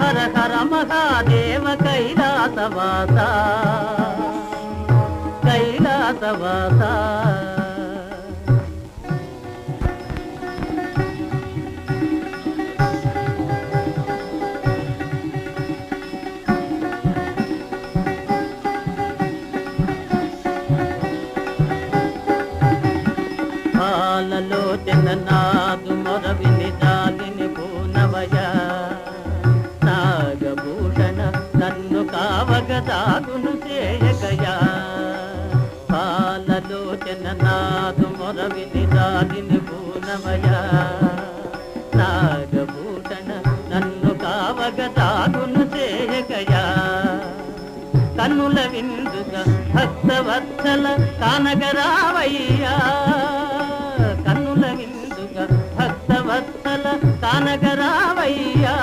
హర హర మహాదేవ కైలాసవాస కైలాసవాస పాలలో నాదు కావగ చేయగయా పాలలోచన నాదు మొరవిని జాలిని పూనమయా? నాగభూషణ నన్ను కావగ దాగును చేయగయా కన్నుల విందుగా భక్తవత్సల కానగరావయ్యా? కన్నుల విందుగా భక్తవత్సల కానగరావయ్యా?